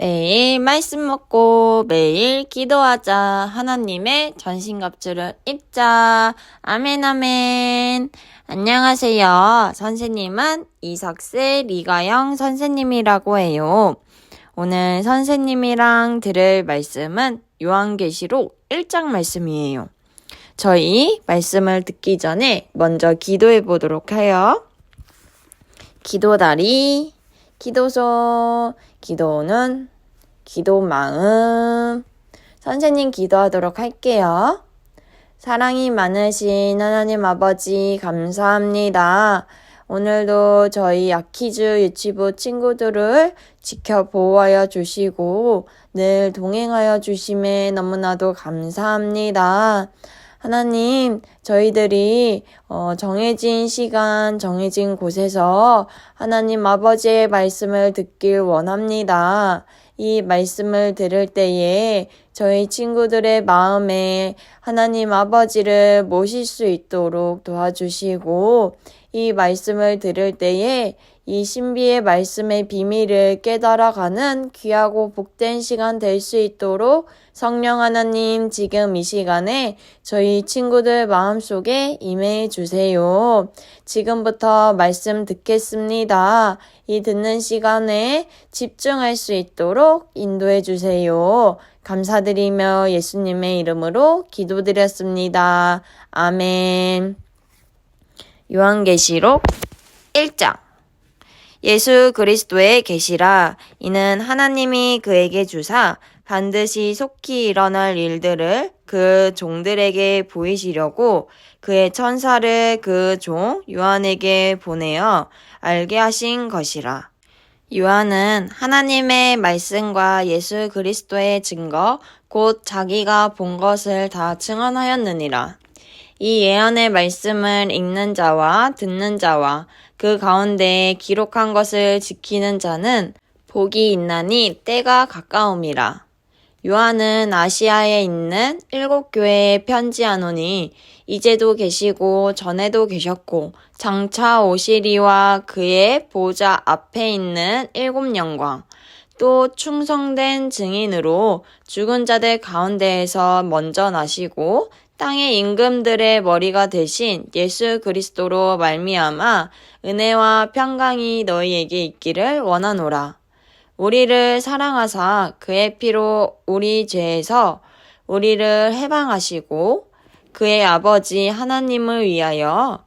매일 말씀 먹고 매일 기도하자. 하나님의 전신갑주를 입자. 아멘, 아멘. 안녕하세요. 선생님은 이석세 리가영 선생님이라고 해요. 오늘 선생님이랑 들을 말씀은 요한계시록 1장 말씀이에요. 저희 말씀을 듣기 전에 먼저 기도해 보도록 해요. 기도다리, 기도소, 기도는 기도 마음. 선생님 기도하도록 할게요. 사랑이 많으신 하나님 아버지 감사합니다. 오늘도 저희 아키즈 유치부 친구들을 지켜 보호하여 주시고 늘 동행하여 주심에 너무나도 감사합니다. 하나님, 저희들이 어, 정해진 시간, 정해진 곳에서 하나님 아버지의 말씀을 듣길 원합니다. 이 말씀을 들을 때에 저희 친구들의 마음에 하나님 아버지를 모실 수 있도록 도와주시고 이 말씀을 들을 때에 이 신비의 말씀의 비밀을 깨달아가는 귀하고 복된 시간 될 수 있도록 성령 하나님 지금 이 시간에 저희 친구들 마음속에 임해 주세요. 지금부터 말씀 듣겠습니다. 이 듣는 시간에 집중할 수 있도록 인도해 주세요. 감사드리며 예수님의 이름으로 기도드렸습니다. 아멘. 요한계시록 1장 예수 그리스도의 계시라 이는 하나님이 그에게 주사 반드시 속히 일어날 일들을 그 종들에게 보이시려고 그의 천사를 그 종 요한에게 보내어 알게 하신 것이라. 요한은 하나님의 말씀과 예수 그리스도의 증거, 곧 자기가 본 것을 다 증언하였느니라. 이 예언의 말씀을 읽는 자와 듣는 자와 그 가운데 기록한 것을 지키는 자는 복이 있나니 때가 가까움이라. 요한은 아시아에 있는 일곱 교회에 편지하노니 이제도 계시고 전에도 계셨고 장차 오시리와 그의 보좌 앞에 있는 일곱 영광 또 충성된 증인으로 죽은 자들 가운데에서 먼저 나시고 땅의 임금들의 머리가 되신 예수 그리스도로 말미암아 은혜와 평강이 너희에게 있기를 원하노라. 우리를 사랑하사 그의 피로 우리 죄에서 우리를 해방하시고 그의 아버지 하나님을 위하여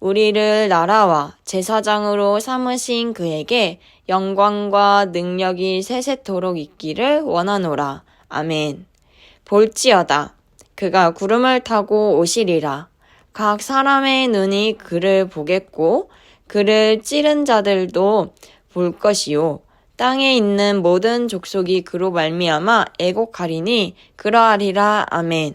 우리를 나라와 제사장으로 삼으신 그에게 영광과 능력이 세세토록 있기를 원하노라. 아멘. 볼지어다. 그가 구름을 타고 오시리라. 각 사람의 눈이 그를 보겠고 그를 찌른 자들도 볼 것이요. 땅에 있는 모든 족속이 그로 말미암아 애곡하리니 그러하리라. 아멘.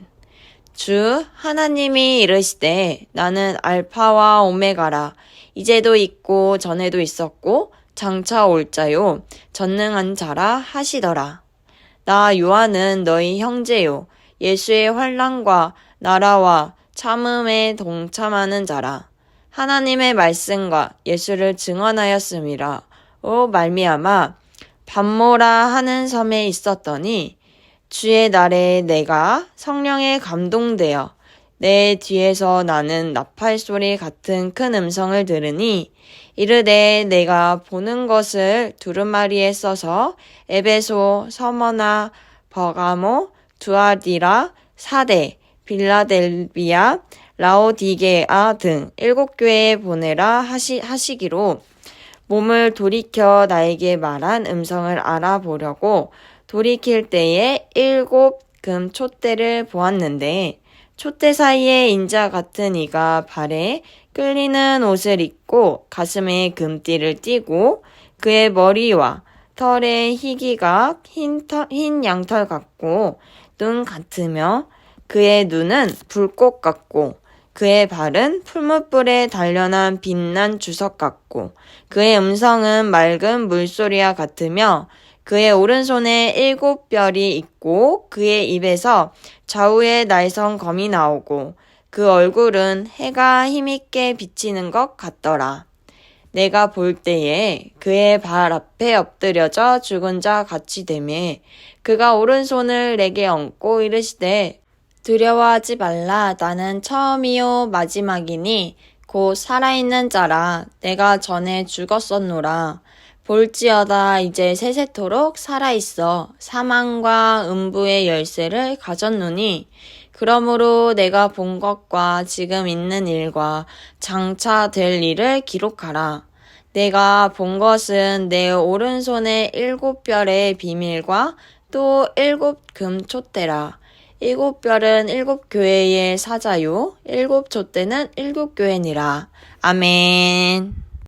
주 하나님이 이르시되 나는 알파와 오메가라. 이제도 있고 전에도 있었고 장차 올 자요. 전능한 자라 하시더라. 나 요한은 너희 형제요. 예수의 환란과 나라와 참음에 동참하는 자라. 하나님의 말씀과 예수를 증언하였음이라. 오 말미암아 밤모라 하는 섬에 있었더니 주의 날에 내가 성령에 감동되어 내 뒤에서 나는 나팔 소리 같은 큰 음성을 들으니 이르되 내가 보는 것을 두루마리에 써서 에베소, 서머나, 버가모, 두아디라, 사대, 빌라델비아, 라오디게아 등 일곱 교회에 보내라 하시, 하시기로 몸을 돌이켜 나에게 말한 음성을 알아보려고 돌이킬 때에 일곱 금 촛대를 보았는데 촛대 사이에 인자 같은 이가 발에 끌리는 옷을 입고 가슴에 금띠를 띠고 그의 머리와 털에 희기가 흰, 털, 흰 양털 같고 눈 같으며 그의 눈은 불꽃 같고 그의 발은 풀무불에 단련한 빛난 주석 같고 그의 음성은 맑은 물소리와 같으며 그의 오른손에 일곱 별이 있고 그의 입에서 좌우에 날선 검이 나오고 그 얼굴은 해가 힘있게 비치는 것 같더라. 내가 볼 때에 그의 발 앞에 엎드려져 죽은 자 같이 되매 그가 오른손을 내게 얹고 이르시되 두려워하지 말라. 나는 처음이요 마지막이니 곧 살아있는 자라. 내가 전에 죽었었노라 볼지어다 이제 세세토록 살아있어 사망과 음부의 열쇠를 가졌노니 그러므로 내가 본 것과 지금 있는 일과 장차 될 일을 기록하라. 내가 본 것은 내 오른손의 일곱 별의 비밀과 또 일곱 금 촛대라. 일곱 별은 일곱 교회의 사자요. 일곱 촛대는 일곱 교회니라. 아멘.